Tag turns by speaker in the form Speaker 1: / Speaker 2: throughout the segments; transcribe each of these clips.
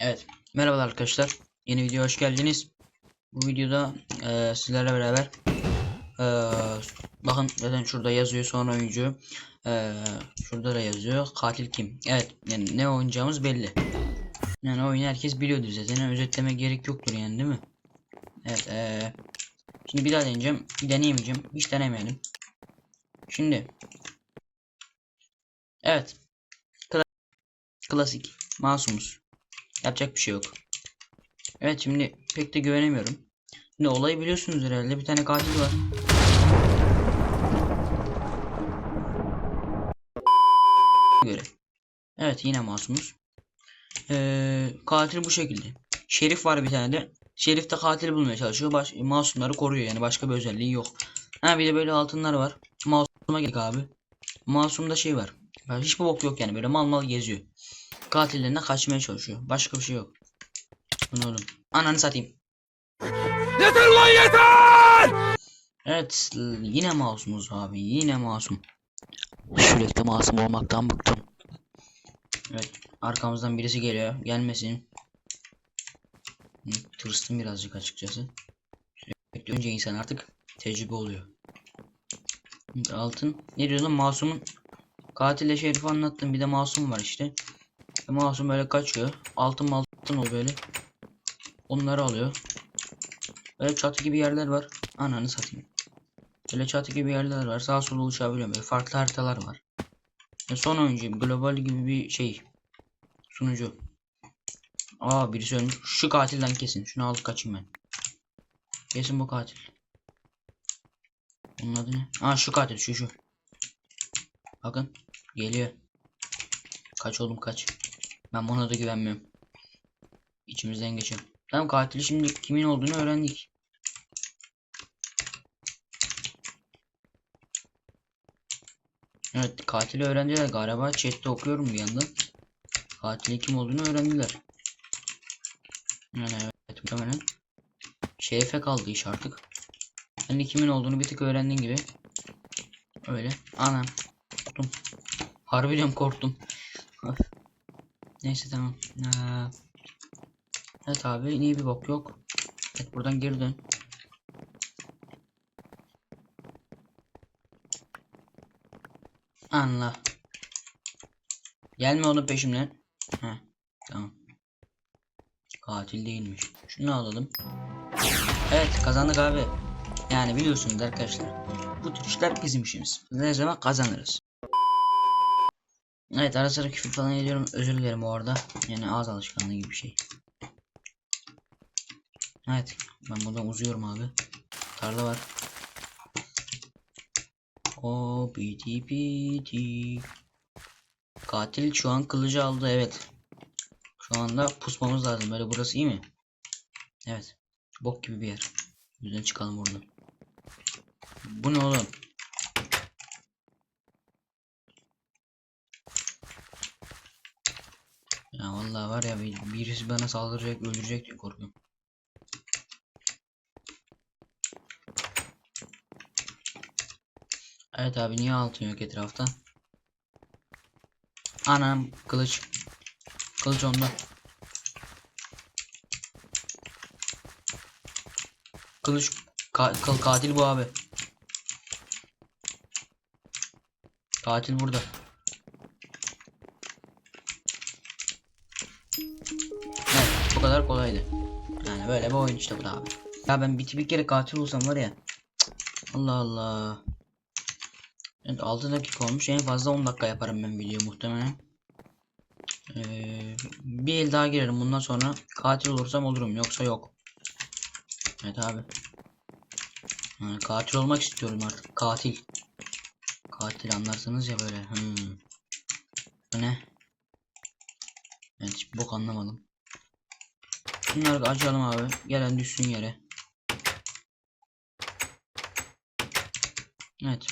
Speaker 1: Evet, merhabalar arkadaşlar. Yeni videoya hoş geldiniz. Bu videoda eee, sizlerle beraber eee, bakın zaten şurada yazıyor son oyuncu. Eee, şurada da yazıyor katil kim? Evet, yani ne oynayacağımız belli. Yani oyunu herkes biliyordur zaten. Özetleme gerek yoktur yani değil mi? Evet, eee, şimdi bir daha deneyeceğim. Bir deneyemeyeceğim. Hiç denemeyelim. Şimdi Evet. Kla- Klasik. Masumuz. Yapacak bir şey yok. Evet şimdi pek de güvenemiyorum. Şimdi olayı biliyorsunuz herhalde. Bir tane katil var. Göre. Evet yine masumuz. Ee, katil bu şekilde. Şerif var bir tane de. Şerif de katil bulmaya çalışıyor. Baş, masumları koruyor yani başka bir özelliği yok. Ha bir de böyle altınlar var. Masuma geldik abi. Masumda şey var. Hiçbir bok yok yani böyle mal mal geziyor. Katillerinden kaçmaya çalışıyor. Başka bir şey yok. Bu ne oğlum? Ananı satayım.
Speaker 2: Yeter lan yeter!
Speaker 1: Evet yine masumuz abi yine masum. Sürekli masum olmaktan bıktım. Evet arkamızdan birisi geliyor. Gelmesin. Tırstım birazcık açıkçası. Sürekli önce insan artık tecrübe oluyor. Altın. Ne diyorsun masumun? Katille şerifi anlattım. Bir de masum var işte. E, masum böyle kaçıyor. Altın altın oluyor böyle. Onları alıyor. Böyle çatı gibi yerler var. Ananı satayım. Böyle çatı gibi yerler var. Sağa sola uçabiliyorum. Böyle farklı haritalar var. Ve son oyuncu global gibi bir şey. Sunucu. Aa birisi ölmüş. Şu katilden kesin. Şunu alıp kaçayım ben. Kesin bu katil. Bunun adı ne? Aa şu katil şu şu. Bakın. Geliyor. Kaç oğlum kaç. Ben buna da güvenmiyorum. İçimizden geçiyor. Tamam katili şimdi kimin olduğunu öğrendik. Evet katili öğrendiler galiba chatte okuyorum bir yandan. Katilin kim olduğunu öğrendiler. Yani evet muhtemelen. Şerefe kaldı iş artık. Ben kimin olduğunu bir tık öğrendiğin gibi. Öyle. Anam. Korktum. Harbiden korktum. Neyse tamam. Ee, evet abi niye bir bok yok. Evet buradan geri dön. Anla. Gelme oğlum peşimden. Heh, tamam. Katil değilmiş. Şunu alalım. Evet kazandık abi. Yani biliyorsunuz arkadaşlar. Bu tür işler bizim işimiz. Ne zaman kazanırız. Evet ara sıra küfür falan ediyorum. Özür dilerim o arada. Yani ağız alışkanlığı gibi bir şey. Evet. Ben buradan uzuyorum abi. Tarla var. O biti biti. Katil şu an kılıcı aldı evet. Şu anda pusmamız lazım. Böyle burası iyi mi? Evet. Bok gibi bir yer. Yüzden çıkalım buradan. Bu ne oğlum? Ya vallahi var ya bir- birisi bana saldıracak, öldürecek diye korkuyorum. Evet abi niye altın yok etrafta? Anam kılıç. Kılıç onda. Kılıç ka kıl katil bu abi. Katil burada. Kadar kolaydı. Yani böyle bir oyun işte bu da abi. Ya ben bir, bir kere katil olsam var ya. Allah Allah. Evet 6 dakika olmuş. En fazla 10 dakika yaparım ben video muhtemelen. Ee, bir el daha girerim bundan sonra katil olursam olurum yoksa yok. Evet abi. Ha, katil olmak istiyorum artık. Katil. Katil anlarsınız ya böyle. Hmm. Bu ne? Evet bok anlamadım. Bunları da açalım abi. Gelen düşsün yere. Evet.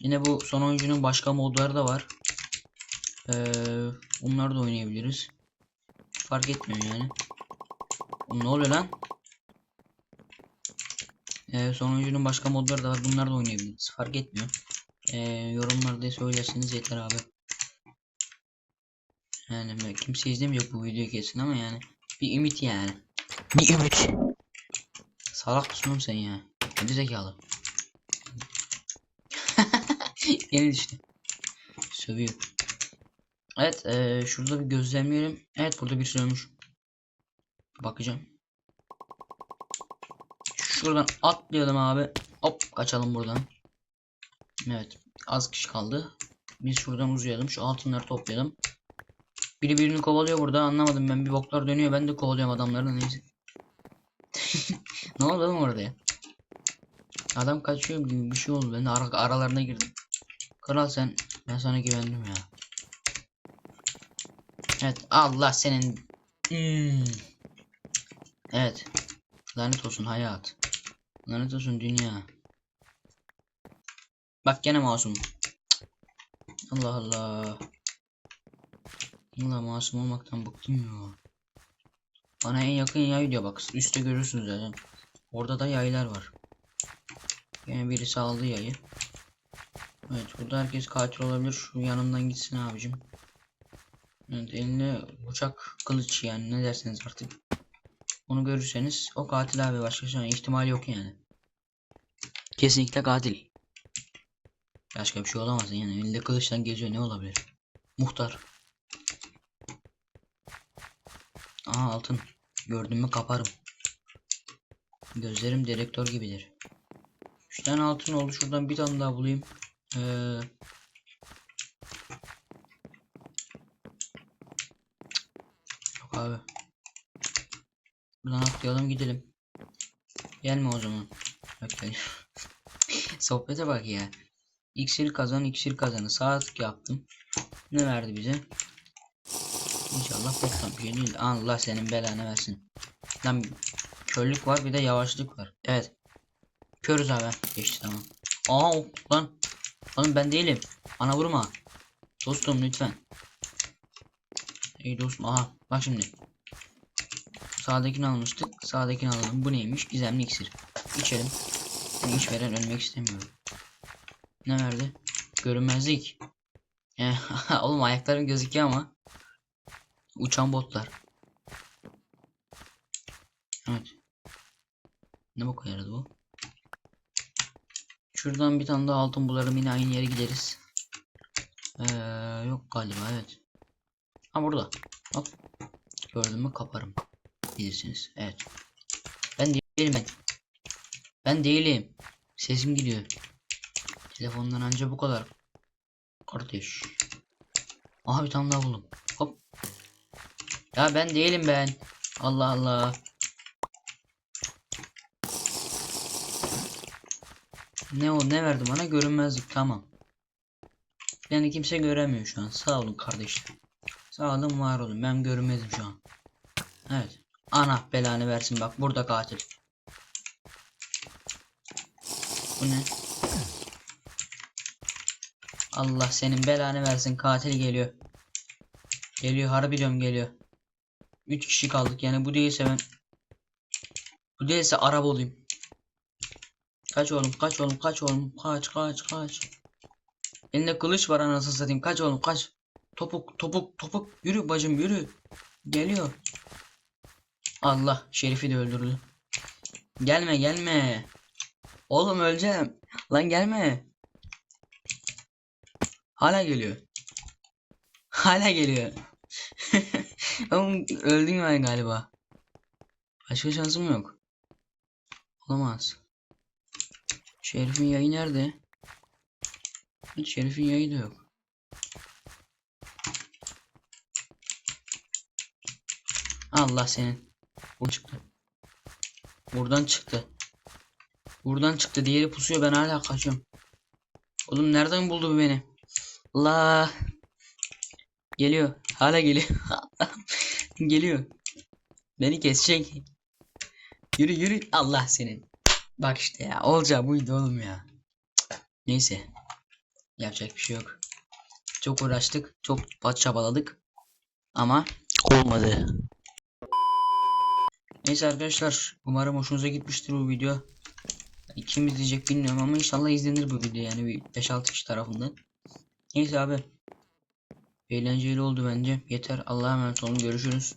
Speaker 1: Yine bu son oyuncunun başka modları da var. Ee, bunları da oynayabiliriz. Fark etmiyor yani. Ne oluyor lan? Ee, son oyuncunun başka modları da var. Bunları da oynayabiliriz. Fark etmiyor. Ee, yorumlarda söylerseniz yeter abi. Yani kimse izlemeyecek bu videoyu kesin ama yani bir ümit yani. Bir ümit. Salak mısın sen ya? Hadi zekalı. Yeni düştü. Sövüyor. Evet eee, şurada bir gözlemleyelim. Evet burada bir şey. Bakacağım. Şuradan atlayalım abi. Hop kaçalım buradan. Evet az kişi kaldı. Biz şuradan uzayalım. Şu altınları toplayalım. Biri birini kovalıyor burada. Anlamadım ben. Bir boklar dönüyor. Ben de kovalıyorum adamları. da Neyse. ne oldu oğlum orada ya? Adam kaçıyor gibi bir şey oldu. Ben de ara- aralarına girdim. Kral sen. Ben sana güvendim ya. Evet. Allah senin. Hmm. Evet. Lanet olsun hayat. Lanet olsun dünya. Bak gene masum. Allah Allah. Allah masum olmaktan bıktım ya. Bana en yakın yay diyor bak. Üstte görürsünüz zaten. Orada da yaylar var. Yani birisi aldı yayı. Evet burada herkes katil olabilir. Şu yanımdan gitsin abicim. Evet eline bıçak kılıç yani ne derseniz artık. Onu görürseniz o katil abi başka şey ihtimal yok yani. Kesinlikle katil. Başka bir şey olamaz yani elinde kılıçtan geziyor ne olabilir? Muhtar. Aha altın. Gördün mü kaparım. Gözlerim direktör gibidir. 3 tane altın oldu. Şuradan bir tane daha bulayım. Ee... Yok abi. Buradan atlayalım gidelim. Gelme o zaman. Gel. Sohbete bak ya. İksir kazan, iksir kazanı. Sağ tık yaptım. Ne verdi bize? İnşallah boktan bir şey değil. Allah senin belanı versin. Lan körlük var bir de yavaşlık var. Evet. Körüz abi. Geçti tamam. Aa o- lan. Oğlum ben değilim. Ana vurma. Dostum lütfen. İyi dostum. Aha bak şimdi. Sağdakini almıştık. Sağdakini alalım. Bu neymiş? Gizemli iksir. İçelim. Ben iç veren ölmek istemiyorum. Ne verdi? Görünmezlik. Eh, Oğlum ayaklarım gözüküyor ama. Uçan botlar. Evet. Ne boka yaradı bu? Şuradan bir tane daha altın bularım yine aynı yere gideriz. Ee, yok galiba evet. Ha burada. Hop. Gördün mü kaparım. Bilirsiniz. Evet. Ben değilim ben. Ben değilim. Sesim gidiyor. Telefondan anca bu kadar. Kardeş. Aha bir tane daha buldum. Ya ben değilim ben. Allah Allah. Ne o ne verdi bana görünmezlik tamam. Yani kimse göremiyor şu an. Sağ olun kardeşler. Sağ olun var olun. Ben görünmezim şu an. Evet. Ana belanı versin bak burada katil. Bu ne? Allah senin belanı versin katil geliyor. Geliyor harbi diyorum geliyor. 3 kişi kaldık yani bu değilse ben Bu değilse Arap olayım. Kaç oğlum kaç oğlum kaç oğlum kaç kaç kaç. Elinde kılıç var anasını satayım kaç oğlum kaç. Topuk topuk topuk yürü bacım yürü. Geliyor. Allah Şerif'i de öldürdü. Gelme gelme. Oğlum öleceğim. Lan gelme. Hala geliyor. Hala geliyor. Oğlum öldüm ben galiba. Başka şansım yok. Olamaz. Şerif'in yayı nerede? Hiç Şerif'in yayı da yok. Allah senin. Bu çıktı. Buradan çıktı. Buradan çıktı. Diğeri pusuyor. Ben hala kaçıyorum. Oğlum nereden buldu bu beni? Allah. Geliyor. Hala geliyor. geliyor. Beni kesecek. Yürü yürü. Allah senin. Bak işte ya. Olacağı buydu oğlum ya. Neyse. Yapacak bir şey yok. Çok uğraştık. Çok çabaladık. Ama olmadı. Neyse arkadaşlar. Umarım hoşunuza gitmiştir bu video. Kim izleyecek bilmiyorum ama inşallah izlenir bu video yani bir 5-6 kişi tarafından. Neyse abi. Eğlenceli oldu bence. Yeter. Allah'a emanet olun. Görüşürüz.